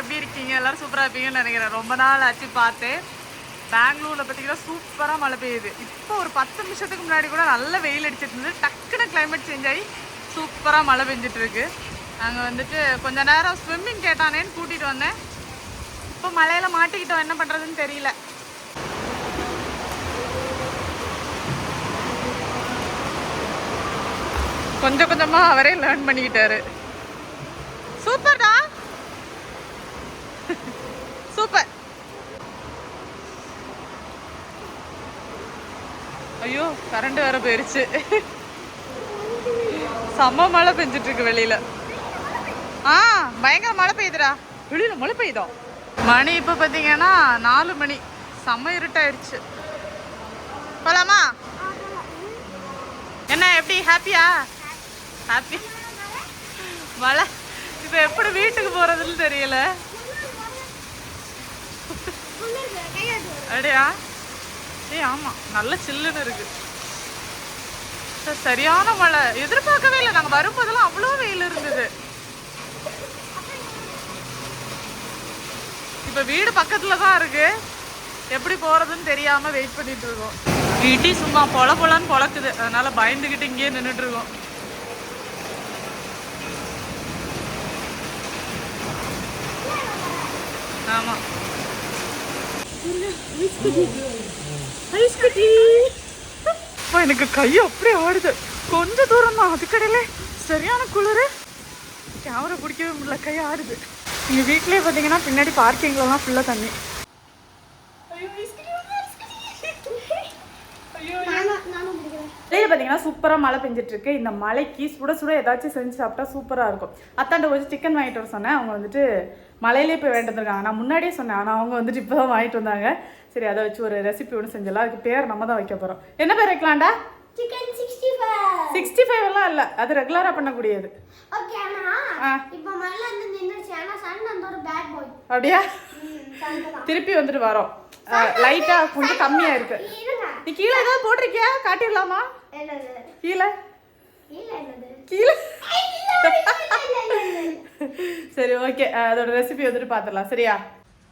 எப்படி இருக்கீங்க? எல்லாரும் சூப்பராக இருப்பீங்கன்னு நினைக்கிறேன். ரொம்ப நாள் ஆச்சு பார்த்தேன் பெங்களூரில் பார்த்தீங்கன்னா சூப்பராக மழை பெய்யுது. இப்போ ஒரு பத்து நிமிஷத்துக்கு முன்னாடி கூட நல்ல வெயில் அடிச்சிட்டு இருந்தது. டக்குன்னு கிளைமேட் சேஞ்ச் ஆகி சூப்பராக மழை பெஞ்சிட்டு இருக்கு. அங்கே வந்துட்டு கொஞ்ச நேரம் ஸ்விம்மிங் கேட்டானேன்னு கூட்டிகிட்டு வந்தேன். இப்போ மழையில மாட்டிக்கிட்டோம். என்ன பண்ணுறதுன்னு தெரியல. கொஞ்சம் கொஞ்சமா அவரே லேர்ன் பண்ணிக்கிட்டாரு. சூப்பர்டா சூப்பர் ஐயோ கரண்ட் வேற போயிருச்சு. செம்ம மழை பெஞ்சிட்டு இருக்கு வெளியில. ஆ பயங்கர மழை பெய்யுதுடா. வெளியில மழை பெய்யுதோ? மணி இப்போ பார்த்தீங்கன்னா நாலு மணி. செம்ம இருட்டாயிடுச்சு போலாமா? என்ன எப்படி? ஹாப்பியா? ஹாப்பி. மழை. இப்போ எப்படி வீட்டுக்கு போறதுன்னு தெரியல. அப்படியா? ஏய் ஆமா. நல்ல சில்லுன்னு இருக்கு. சரியான மழை. எதிர்பார்க்கவே இல்லை. நாங்க வரும்போதெல்லாம் அவ்வளோ வெயில் இருந்தது. இப்போ வீடு பக்கத்துல தான் இருக்கு. எப்படி போறதுன்னு தெரியாம வெயிட் பண்ணிட்டு இருக்கோம். இடி சும்மா பொல பொலன்னு பொழக்குது அதனால பயந்துகிட்டு இங்கேயே நின்றுட்டு இருக்கோம். ஆமா. ஐஸ் கட்டி. எனக்கு கை அப்படியே ஆடுது. கொஞ்ச தூரம் தான் அதுக்கடையில. சரியான குளிர். கேமரா பிடிக்கவே முடியல கை ஆடுது. எங்கள் வீட்லயே பார்த்தீங்கன்னா பின்னாடி பார்க்கிங்லலாம் ஃபுல்லாக தண்ணி. வெளியில் பார்த்தீங்கன்னா சூப்பராக மழை பெஞ்சிட்டு இருக்கு இந்த மழைக்கு சுட சுட ஏதாச்சும் செஞ்சு சாப்பிட்டா சூப்பராக இருக்கும். அத்தாண்ட கொஞ்சம் சிக்கன் வாங்கிட்டு வர சொன்னேன். அவங்க வந்துட்டு மலையிலே போய் வாங்கிட்டு வந்திருக்காங்க. நான் முன்னாடியே சொன்னேன். ஆனால் அவங்க வந்துட்டு இப்போ தான் வாங்கிட்டு வந்தாங்க. சரி அதை வச்சு ஒரு ரெசிபி ஒன்று செஞ்சிடலாம். அதுக்கு பேர் நம்ம தான் வைக்க போகிறோம் என்ன பேர் வைக்கலாம்டா? Chicken sixty five sixty five எல்லாம் இல்லை. அது ரெகுலராக பண்ணக்கூடியது. ஓகே அண்ணா. ஆ. இப்போ மல்ல இருந்து நின்றுச்சு ஆனா சன் அந்த ஒரு பேட் பாய் அப்படியா? திருப்பி வந்துட்டு வரோம். லைட்டாக கொஞ்சம் கம்மியாக இருக்கு. நீ கீழே ஏதாவது போட்டிருக்கியா? காட்டிடலாமா? கீழே. கீழே. சரி ஓகே அதோட ரெசிபி வந்துட்டு பார்த்துடலாம் சரியா?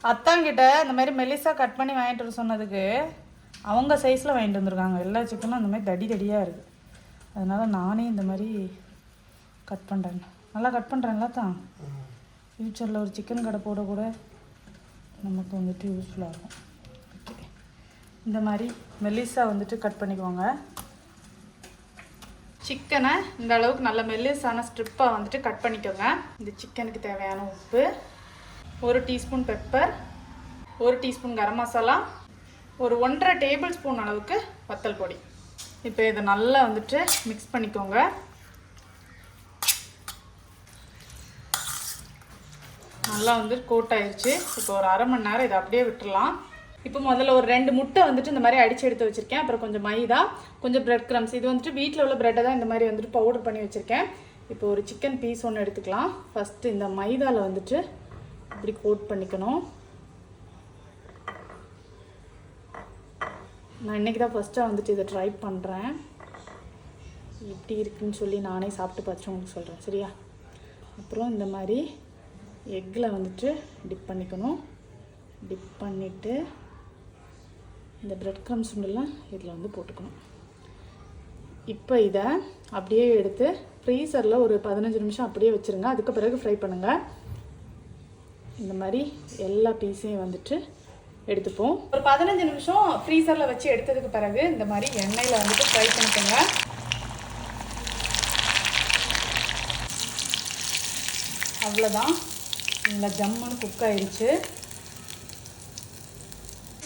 அத்தாங்கிட்ட இந்த மாதிரி மெலிசா கட் பண்ணி வாங்கிட்டு வர சொன்னதுக்கு அவங்க சைஸில் வாங்கிட்டு வந்திருக்காங்க. எல்லா சிக்கனும் அந்த மாதிரி தடி தடியாக இருக்குது அதனால் நானே இந்த மாதிரி கட் பண்ணுறேன் நல்லா கட் பண்ணுறேன்ல தான் ஃப்யூச்சரில் ஒரு சிக்கன் கடை போட கூட நமக்கு வந்துட்டு யூஸ்ஃபுல்லாக இருக்கும். ஓகே இந்த மாதிரி மெலிசா வந்துட்டு கட் பண்ணிக்குவாங்க. சிக்கனை இந்த அளவுக்கு நல்ல மெல்லிசான ஸ்ட்ரிப்பாக வந்துட்டு கட் பண்ணிக்கோங்க. இந்த சிக்கனுக்கு தேவையான உப்பு. ஒரு டீஸ்பூன் பெப்பர் ஒரு டீஸ்பூன் கரம் மசாலா ஒரு ஒன்றரை டேபிள் ஸ்பூன் அளவுக்கு வத்தல் பொடி. இப்போ இதை நல்லா வந்துட்டு மிக்ஸ் பண்ணிக்கோங்க. நல்லா வந்துட்டு கோட் ஆயிடுச்சு இப்போ ஒரு அரை மணி நேரம் இதை அப்படியே விட்டுடலாம் இப்போ முதல்ல ஒரு ரெண்டு முட்டை வந்துட்டு இந்த மாதிரி அடிச்சு எடுத்து வச்சுருக்கேன். அப்புறம் கொஞ்சம் மைதா கொஞ்சம் ப்ரெட் கிரம்ஸ் இது வந்துட்டு வீட்டில் உள்ள ப்ரெட்டை தான் இந்த மாதிரி வந்துட்டு பவுடர் பண்ணி வச்சுருக்கேன். இப்போ ஒரு சிக்கன் பீஸ் ஒன்று எடுத்துக்கலாம். ஃபஸ்ட்டு இந்த மைதாவில் வந்துட்டு இப்படி கோட் பண்ணிக்கணும். நான் இன்றைக்கி தான் ஃபஸ்ட்டாக வந்துட்டு இதை ட்ரை பண்ணுறேன் எப்படி இருக்குன்னு சொல்லி நானே சாப்பிட்டு பார்த்துட்டு உங்களுக்கு சொல்கிறேன் சரியா? அப்புறம் இந்த மாதிரி எக்கில் வந்துட்டு டிப் பண்ணிக்கணும். டிப் பண்ணிவிட்டு இந்த ப்ரெட் க்ரம்ஸ் உண்டெல்லாம் இதில் வந்து போட்டுக்கணும். இப்போ இதை அப்படியே எடுத்து ஃப்ரீசரில் ஒரு பதினஞ்சு நிமிஷம் அப்படியே வச்சுருங்க. அதுக்கு பிறகு ஃப்ரை பண்ணுங்கள் இந்த மாதிரி எல்லா பீஸையும் வந்துட்டு எடுத்துப்போம். ஒரு பதினஞ்சு நிமிஷம் ஃப்ரீசரில் வச்சு எடுத்ததுக்கு பிறகு இந்த மாதிரி எண்ணெயில் வந்துட்டு ஃப்ரை பண்ணிக்கோங்க. அவ்வளோதான் நல்லா ஜம்முன்னு குக் ஆயிடுச்சு.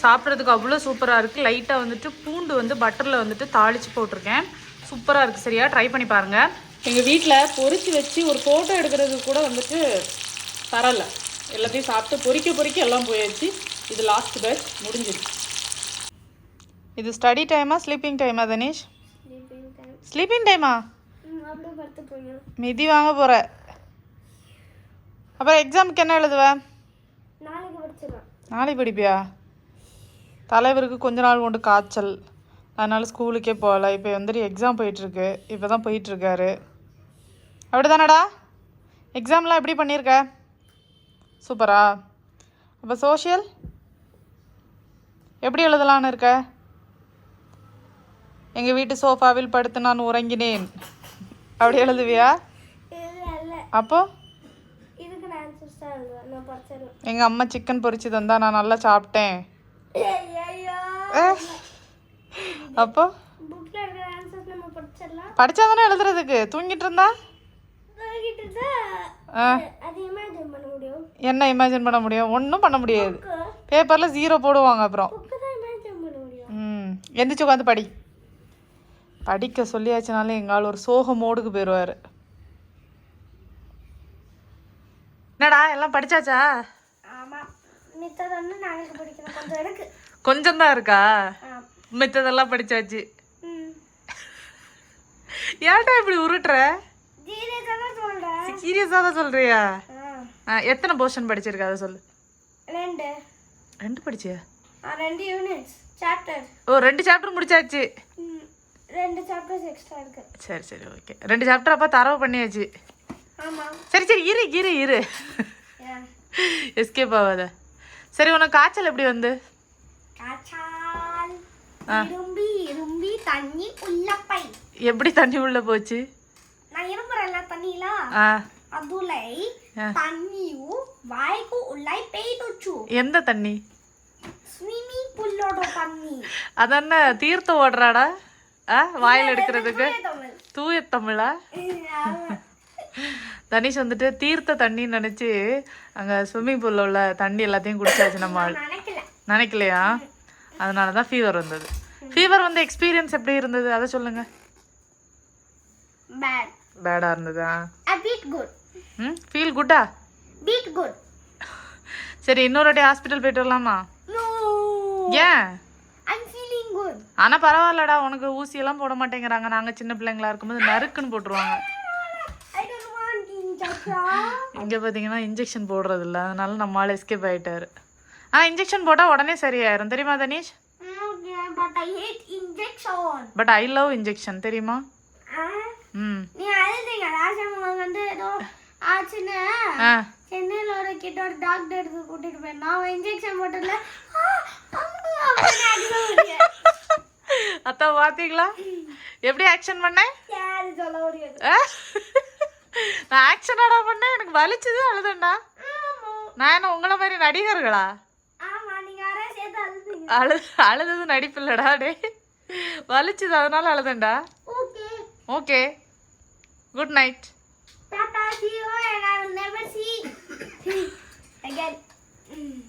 சாப்பிட்றதுக்கு அவ்வளோ சூப்பராக இருக்குது லைட்டாக வந்துட்டு பூண்டு வந்து பட்டரில் வந்துட்டு தாளித்து போட்டிருக்கேன். சூப்பராக இருக்குது சரியா? ட்ரை பண்ணி பாருங்கள் எங்கள் வீட்டில் பொறிச்சு வச்சு ஒரு ஃபோட்டோ எடுக்கிறதுக்கு கூட வந்துட்டு தரலை. எல்லாத்தையும் சாப்பிட்டு பொரிக்க பொரிக்க எல்லாம் போயாச்சு. இது லாஸ்ட் பேட்ச் முடிஞ்சிடுச்சு இது ஸ்டடி டைமா ஸ்லீப்பிங் டைமா தனீஷ். ஸ்லீப்பிங் டைமா மிதி வாங்க போகிற அப்புறம் எக்ஸாமுக்கு என்ன எழுதுவ? நாளைக்கு படிப்பியா? தலைவருக்கு கொஞ்ச நாள் கொண்டு காய்ச்சல். அதனால ஸ்கூலுக்கே போகல. இப்போ வந்துட்டு எக்ஸாம் போயிட்டுருக்கு. இப்போ தான் போயிட்டுருக்காரு. அப்படி தானடா எக்ஸாம்லாம் எப்படி பண்ணியிருக்க? சூப்பரா. அப்போ சோஷியல் எப்படி எழுதலான்னு இருக்க? எங்கள் வீட்டு சோஃபாவில் படுத்து நான் உறங்கினேன். அப்படி எழுதுவியா? அப்போ? எங்கள் அம்மா சிக்கன் பொரிச்சு தந்தா நான் நல்லா சாப்பிட்டேன். அப்போ? படித்தா தானே எழுதுறதுக்கு. தூங்கிட்டு இருந்தா? என்ன இமேஜின் பண்ண முடியும்? ஒன்றும் பண்ண முடியாது. பேப்பரில் ஜீரோ போடுவாங்க அப்புறம். ம். எந்திரிச்சு உட்காந்து படி. படிக்க சொல்லியாச்சுனாலே எங்கள் ஆள் ஒரு சோக மோடுக்கு போயிடுவார் என்னடா எல்லாம் படிச்சாச்சா? கொஞ்சம் தான் இருக்கா. மித்ததெல்லாம் படிச்சாச்சு. ஏன்டா இப்படி உருட்டுற? சீரியஸாக தான் சொல்கிறேன் எத்தனை போர்ஷன் படிச்சிருக்க? அதை சொல்லு. ரெண்டு. ரெண்டு படிச்சியா? ஆ ரெண்டு யூனிட்ஸ் சாப்டர் ஓ ரெண்டு சாப்டர் முடிச்சாச்சு. ரெண்டு சாப்டர்ஸ் எக்ஸ்ட்ரா இருக்கு. சரி சரி ஓகே ரெண்டு சாப்டர் அப்போ தரவு பண்ணியாச்சு. ஆமாம் சரி சரி இரு இரு இரு. எஸ்கேப் ஆகாத. சரி உனக்கு காய்ச்சல் எப்படி வந்து? காய்ச்சால். இரும்பி இரும்பி தண்ணி உள்ளப்பை. எப்படி தண்ணி உள்ள போச்சு? நான் இரும்புறேன்ல தண்ணில ஆ. அதுலை ஆ. தண்ணியு வாய்க்கு உள்ளை பெய்துச்சு எந்த தண்ணி ஸ்விம்மிங் பூலோட தண்ணி அதென்ன தீர்த்த ஓடுறாடா ஆ வாயில் எடுக்கிறதுக்கு தூய தமிழ். தனிஷ் வந்துட்டு தீர்த்த தண்ணின்னு நினச்சி அங்கே ஸ்விம்மிங் பூலில் உள்ள தண்ணி எல்லாத்தையும் குடிச்சாச்சு நம்ம நினைக்கலையா அதனால தான் ஃபீவர் வந்தது ஃபீவர் வந்து எக்ஸ்பீரியன்ஸ் எப்படி இருந்தது அதை சொல்லுங்க பேட் பேடாக இருந்ததா good. ம்? ஃபீல் குட்டா bit good. சரி இன்னொரு வாட்டி ஹாஸ்பிட்டல் போயிட்டு வரலாமா? ஏன்? ஆனால் பரவாயில்லடா உனக்கு ஊசியெல்லாம் போட மாட்டேங்கிறாங்க. நாங்கள் சின்ன பிள்ளைங்களா இருக்கும்போது நறுக்குன்னு போட்டுருவாங்க. இங்கே பார்த்தீங்கன்னா இன்ஜெக்ஷன் போடுறது இல்ல அதனால நம்ம ஆள் எஸ்கேப் ஆயிட்டாரு. ஆ இன்ஜெக்ஷன் போட்டால் உடனே சரியாயிரும். தெரியுமா Tanish? But I love injection தெரியுமா? ம். நீ அழுதீங்க. டைம் வந்து ஏதோ சென்னையில் ஒரு கிட்ட ஒரு டாக்டருக்கு கூட்டிட்டு போயிருந்தோம் அவன் இன்ஜெக்ஷன் போட்டதுல. அத்தா பார்த்தீங்களா எப்படி ஆக்ஷன் ஆ? நான் ஆக்ஷனாடா பண்ணேன் எனக்கு வலிச்சுது ஆமா. நான் என்ன உங்களை மாதிரி நடிகர்களா? அழு அழுதது நடிப்பு இல்லடா டே வலிச்சுது அதனால அழுதேன்டா. Okay okay good night tata see you and I will never see again mm.